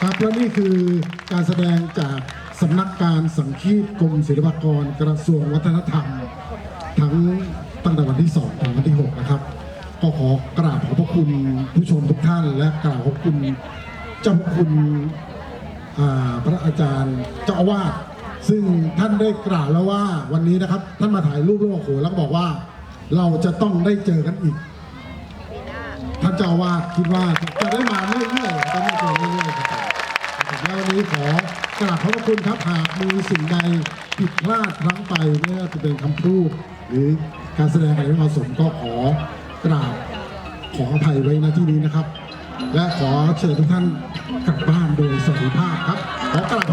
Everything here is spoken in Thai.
ครับและนี่คือการแสดงจากสำนักการสังคีตกรมศิลปากรกระทรวงวัฒนธรรม ทั้งตั้งแต่วันที่ 2 ถึงวันที่ 6 นะครับ ก็ขอกราบขอบพระคุณผู้ชมทุกท่าน และกราบขอบคุณเจ้าพระคุณพระอาจารย์เจ้าอาวาสซึ่งท่านได้กล่าวแล้วว่าวันนี้นะครับ ท่านมาถ่ายรูปร่วมโขนแล้วก็บอกว่า เราจะต้องได้เจอกันอีก เจ้าวาสคิดว่าจะได้มาเรื่อยๆจะได้มาเรื่อยๆครับแล้ววันนี้ขอกราบขอบพระคุณครับหากมีสิ่งใดผิดพลาดพลั้งไปไม่ว่าจะเป็นคำพูดหรือการแสดงอะไรไม่เหมาะสมก็ขอกราบขออภัยไว้ณที่นี้นะครับ และขอเชิญทุกท่านกลับบ้านโดยสวัสดิภาพครับขอกราบ